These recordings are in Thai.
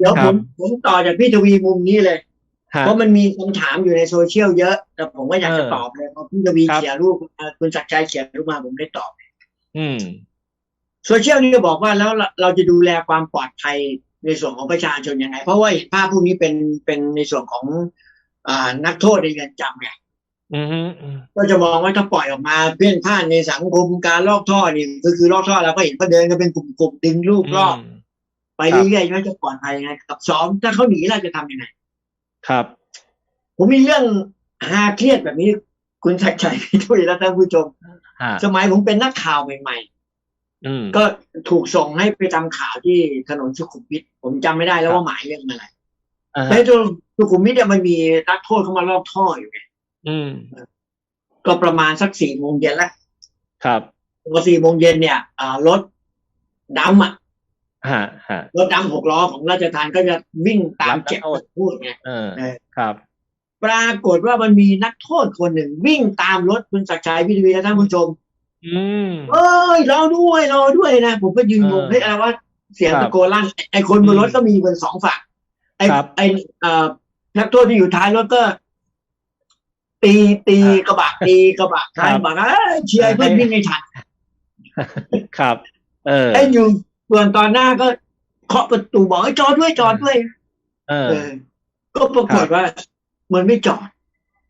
เดี๋ยวคผรับมผมต่อจากพี่ทวีมุมนี้เลยฮะเพราะมันมีคำถามอยู่ในโซเชียลเยอะ แต่ผมก็อยากจะเออตอบเลยเพราะพี่ทวีครับเขียนรูปมาคุณศักดิ์ชัยเขียนรูปมาผมได้ตอบ อืมโซเชียลนี่ก็บอกว่าแล้วเราเราจะดูแลความปลอดภัยในส่วนของประชาชนยังไง เพราะว่าเห็นภาพพวกนี้เป็นเป็นในส่วนของอ่านักโทษในเรือนจำไงอืมฮึอืมก็จะมองว่าถ้าปล่อยออกมาเพื่อนพ่านในสังคมการลอกท่อนี่ก็คือลอกท่อเราก็เห็นเขาเดินกันเป็นกลุ่มๆดึงลูกลอกม ไปเรื่อยๆว่าจะปลอดภัยยังไงกับสองถ้าเขาหนีเราจะทำยังไงครับ ผมมีเรื่องฮาเครียดแบบนี้ คุณชักชัยพี่ทุยและท่านผู้ชมฮะสมัยผมเป็นนักข่าวใหม่อืมๆก็ถูกส่งให้ไปทำข่าวที่ถนนสุขุมวิทผมจำไม่ได้แล้วว่าหมายเรื่องอะไรอ่าในฮะถนนสุขุมวิทเนี่ยมันมีนักโทษเข้ามาลอกท่ออยู่ไงอืมก็ประมาณสักสี่โมงเย็นละครับพอสี่โมงเย็นเนี่ยอ่ารถดำอะ ฮะฮะรถดำหกล้อของราชทานก็จะวิ่งตามเก็บรับนักโทษพูดไงเออเออครับ ปรากฏว่ามันมีนักโทษคนหนึ่ง วิ่งตามรถคุณศักดิ์ชัยพิทวีและท่านผู้ชม อืมเอ้ยรอด้วยรอด้วยนะ ผมก็ยืนงงเออเฮ้ยอะไรวะเสียงครับตะโกนลั่นไอ้คนบนรถก็มีบนสองฝั่งไอ้ครับไอ้เอ่อนักโทษที่อยู่ท้ายรถก็ ตีตีอ่ากระบะตีกระบะท้ายครับบอกเอ้ยเชียร์ให้เพื่อนวิ่งให้ทันครับ เออไอ้อยู่ ส่วนตอนหน้าก็เคาะประตูบอกให้จอดด้วยจอดด้วยเออ เออ ก็ปรากฏว่า มันไม่จอด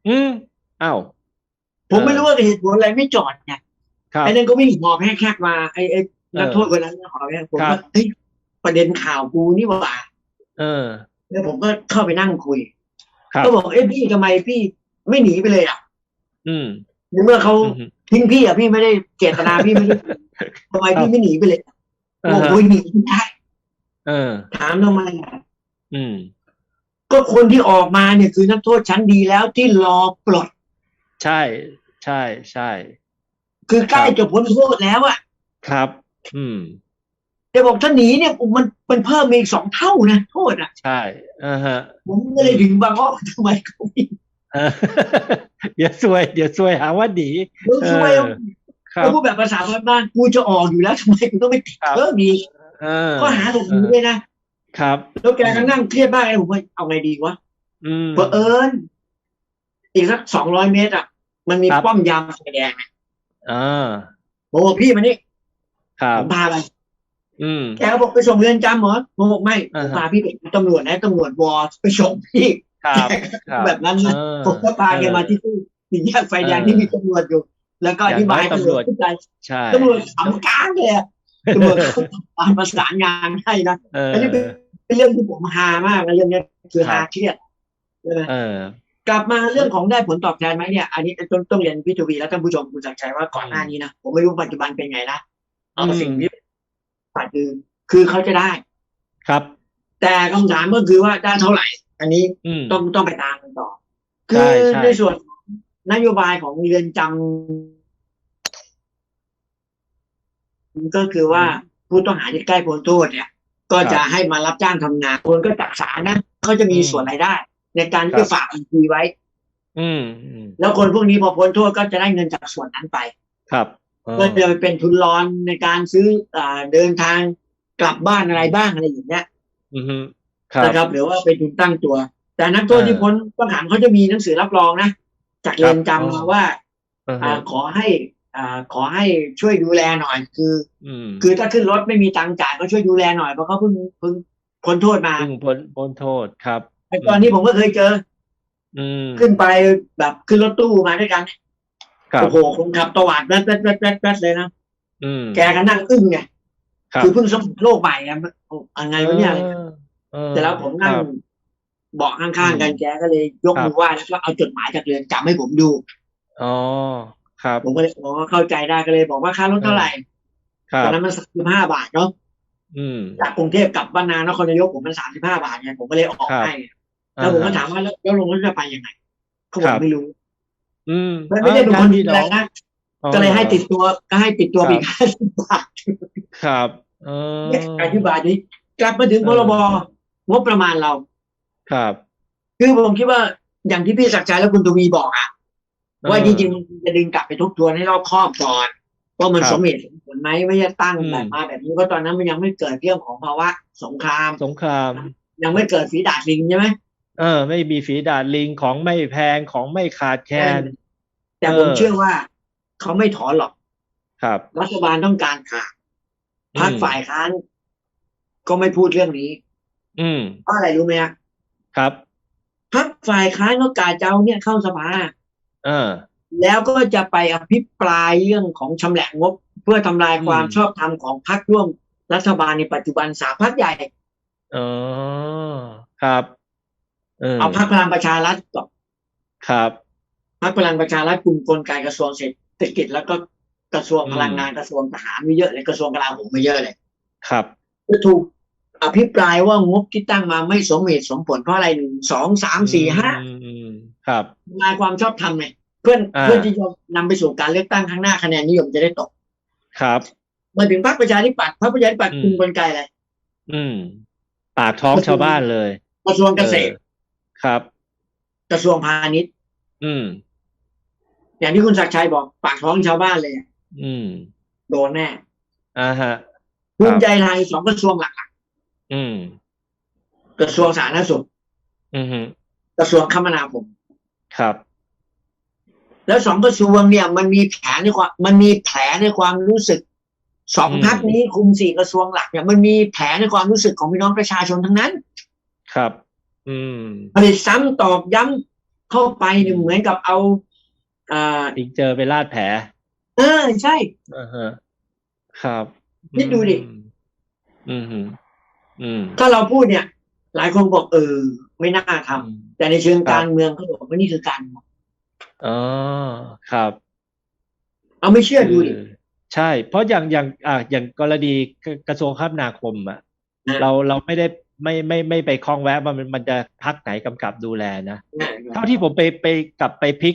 อืมอ้าว ผมไม่รู้ว่าเหตุผลอะไรไม่จอดไงครับ ไอ้นั่นก็วิ่งหอบแฮกๆมาไอ้ไอ้เออนักโทษคนนั้นหอบแฮกผมครัก็บ เฮ้ยประเด็นข่าวกูนี่หว่า เออ แล้วผมก็เข้าไปนั่งคุย ครับ ก็บอกเอ้ยพี่ทำไมพี่ไม่หนีไปเลยอะอืมในเมื่อเขาอืมทิ้งพี่อะพี่ไม่ได้เจตนาพี่ไม่ได้ทำไมพี่ไม่หนีไปเลยเอ โอ้อโหหนีไม่ได้เออถามทำไมอะอืมก็คนที่ออกมาเนี่ยคือนักโทษชั้นดีแล้วที่รอปลด ใช่ ใช่ใช่ คือใกล้ครับจะพ้นโทษแล้วอะ ครับ อืมแต่บอกถ้าหนีเนี่ยมันมันเพิ่มมาอีกสองเท่านะโทษอะ ใช่อ่าฮะ ผมก็เลยถึงบางอ้อทำไมเขาไม่เออเดี๋ยวซวย เดี๋ยวซวยหาว่าหนีรู้เอช่วยอค รับเขาพูดแบบภาษาบ้านๆกูจะออกอยู่แล้วทำไมกูต้องไปติดครับเพิ่มอีกเออก็หาหลบหนีด้วยนะครับ แล้วแกก็นั่งเครียดมากเลยผมว่าเอาไงดีวะอืมเพอเอิญอีกสักสองร้อยเมตรอะมันมีครับป้อมยามไฟแดงอะอ่าผมบอกพี่มานี่ครัผบมพาไปอืมแกก็บอกไปส่งเรือนจำเหรอผมบอกไม่ผอ่ามฮะพาพี่ไปตำรวจนะตำรวจวอไปส่งพี่ครับครับแบบนั้นนะเออผมก็พาแกมาที่ตู้สี่แยกไฟแดงเออที่มีตำรวจอยู่ แล้วก็อธิบายอย่างน้อยตำรวจเข้าใจใช่ตำรวจขำก้างเลยอะตำรวจเขาการประสานงานให้นะเอออันนี้เป็นเป็นเรื่องที่ผมฮามากนะเรื่องเนี้ยคือฮาเครียดใช่ไหมเออกลับมาเรื่องของได้ผลตอบแทนไหมเนี่ย อันนี้ต้องต้องเรียนพี่ทวีและท่านผู้ชมคุณสักดิ์ชัยว่าก่อนหน้านี้นะผมไม่รู้ปัจจุบันเป็นไงนะเอาอืมสิ่งที่ปัจจุบันคือเขาจะได้ครับ แต่คำถามก็คือว่าได้เท่าไหร่ อันนี้อืมต้องต้องไปตามกันต่อใช่คือใช่ในส่วน นโยบายของเรือนจำก็คือว่าผู้ต้องหาที่ใกล้พ้นโทษเนี่ย ก็จะให้มารับจ้างทำงานคนก็จักษานะเขาจะมีส่วนรายได้ ในการที่ฝากบัญชีไว้ อืมอืมแล้วคนพวกนี้พอพ้นโทษก็จะได้เงินจากส่วนนั้นไป ครับเออก็จะไปเป็นทุนรอนในการซื้ออ่าเดินทางกลับบ้านอะไรบ้างอะไรอย่างเงี้ยอืมฮึครับนะครับ หรือว่าเป็นทุนตั้งตัว แต่นักโทษอ่าที่พ้นต้องขังเขาจะมีหนังสือรับรองนะ จากเรือนจำครัมาบว่าอืมฮึอ่าขอให้อ่าขอให้ช่วยดูแลหน่อย คืออืมคือถ้าขึ้นรถไม่มีตังค์จ่ายก็ช่วยดูแลหน่อยเพราะเขาเพิ่งเพิ่งพ้นโทษมาพึ่งพ้นพ้นโทษครับไอ้ตอนนี้ผมก็เคยเจอ อืมขึ้นไปแบบขึ้นรถตู้มาด้วยกันครับโอ้โหคนขับตวาดแป๊ดแป๊ดแป๊ดแป๊ดแป๊ดเลยนะอืมแกก็นั่งอึ้งไงครับคือเพิ่งสมโลกใหม่อะอะไรวะเนี่ยเออแต่แล้วผมนั่งครับ เบาะข้างๆกันแกก็เลยยกครับมือไหว้แล้วก็เอาจดหมายจากเรือนจำให้ผมดูอ๋อครับ ผมก็เลยบอกว่าเข้าใจได้ก็เลยบอกว่าค่ารถเท่าไหร่ครัตอบนนั้นมันสามสิบห้าบาทเนาะอืมจากกรุงเทพกลับบ้านนานครนายกผมมันสามสิบห้าบาทไงผมก็เลยออกครับให้แล้วผมก็ถามว่าแล้วแล้วลงรถจะไปยังไงเขาบคอรักบไม่รู้ อืมไม่ไม่ได้เป็นคนดีแรงนะอ๋อก็เลยให้ติดตัวก็ให้ติดตัวครับไปอีกห้าสิบบาทครับเออเนี่ยอธิบายนี้กลับมาถึงเอพอรบงบประมาณเรา ครับ คือผมคิดว่าอย่างที่พี่ศักดิ์ชัยและคุณทวีบอกอะว่าเออจริงๆมันจะดึงกลับไปทบทวนให้รอบคอบก่อนว่ามันครับสมเหตุสมผลไหมไม่ใช่ตั้งอืมแบบมาแบบนี้เพราะตอนนั้นมันยังไม่เกิดเรื่องของภาวะสงคราม สงคราม ยังไม่เกิดฝีดาดลิงใช่ไหมเออ ไม่มีฝีดาดลิงของไม่แพงของไม่ขาดแคลนแต่เออผมเชื่อว่าเขาไม่ถอนหรอก ครับ รัฐบาลต้องการขาดพรรคอืมฝ่ายค้านก็ไม่พูดเรื่องนี้ อืมเพราะอะไรรู้ไหมฮะ ครับพรรคฝ่ายค้านก็กาจะเอาเนี่ยเข้าสภาเออ แล้วก็จะไปอภิปรายเรื่องของชำแหละงบ เพื่อทำลายความอืมชอบธรรมของพรรคร่วมรัฐบาลในปัจจุบันสามพรรคใหญ่อ๋อครับเออเอาพรรคพลังประชารัฐก่อนครับพรรคพลังประชารัฐกลุ่มกลไกกระทรวงเศรษฐกิจ แล้วก็กระทรวงอืมพลังงานกระทรวงทหารมีเยอะเลยกระทรวงกลาโหมมีเยอะเลย ครับจะถูก อภิปรายว่างบที่ตั้งมาไม่สมเหตุสมผลเพราะอะไรหนึ่งสองสามสี่ห้าอืมอืมครับทำลายความชอบธรรมไงเพื่อนอ่าเพื่อนที่จะนำไปสู่การเลือกตั้งข้างหน้าคะแนนนิยมจะได้ตก ครับมาถึงพรรคประชาธิปัตย์พรรคประชาธิปัตย์อืมกลุ่มกลไกอะไรอืม ปากท้องชาวบ้านเลยกระทรวงเกษตรออครับ กระทรวงพาณิชย์ อืม อย่างที่คุณศักดิ์ชัยบอก ปากท้องชาวบ้านเลย อืม โดนแน่อ่าฮะภูมิใจไทยสองกระทรวงหลัก อืมๆกระทรวงสาธารณสุข อืมฮึกระทรวงคมนาคมครับ แล้วสองกระทรวงเนี่ย มันมีแผลในความมันมีแผลในความรู้สึกสองอืมพักนี้คุมสี่กระทรวงหลักเนี่ยมันมีแผลในความรู้สึกของพี่น้องประชาชนทั้งนั้น ครับ อืมผลิตซ้ำตอกย้ำเข้าไปเนี่ยเหมือนกับเอาอ่าติงเจอไปลาดแผล เออใช่อ่าฮะครับคิดดูดิ อืมอืมอืม ถ้าเราพูดเนี่ย หลายคนบอกเออ ไม่น่าทำอืมแต่ในเชิงครับการเมืองเขาบอกว่านี่คือการเมืองอ๋อครับ เอาไม่เชื่อดูดิคือใช่ เพราะอย่างอย่างอ่าอย่างกรณีกระกระทรวงคมนาคมอะนะเราเราไม่ได้ไม่ไม่ไม่ไปคล้องแวะว่ามันมันจะพักไหนกำกับดูแลนะ เท่าที่ผมไปไปกลับไปพลิก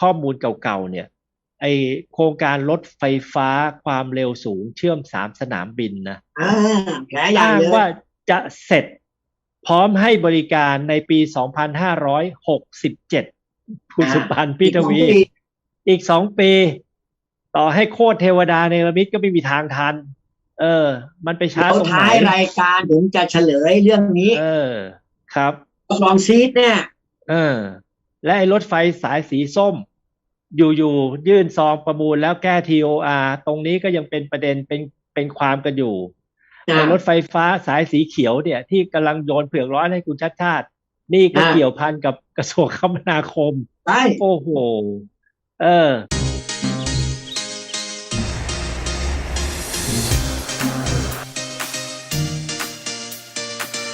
ข้อมูลเก่าๆเนี่ย ไอโครงการรถไฟฟ้าความเร็วสูงเชื่อมสามสนามบินนะอ่าแผลใหญ่อ้างเลยว่าจะเสร็จพร้อมให้บริการในปี 2567คุณสุพันธ์พี่ทวี อีกสองปี ต่อให้โคตรเทวดาในระมิดก็ไม่มีทางทัน เออ มันไปช้าเดี๋ยวตรงไหนท้ายรายการผมจะเฉลยเรื่องนี้ เออ ครับลองซีดเนี่ย เออ และไอ้รถไฟสายสีส้ม อยู่ๆยื่นซองประมูลแล้วแก้ TOR ตรงนี้ก็ยังเป็นประเด็นเป็นเป็นความกันอยู่ไอ้รถไฟฟ้าสายสีเขียวเนี่ย ที่กำลังโยนเผือกร้อนให้คุณชัดชาติ นี่ก็อ่าเกี่ยวพันกับกระทรวงคมนาคมใช่โอ้โห เออ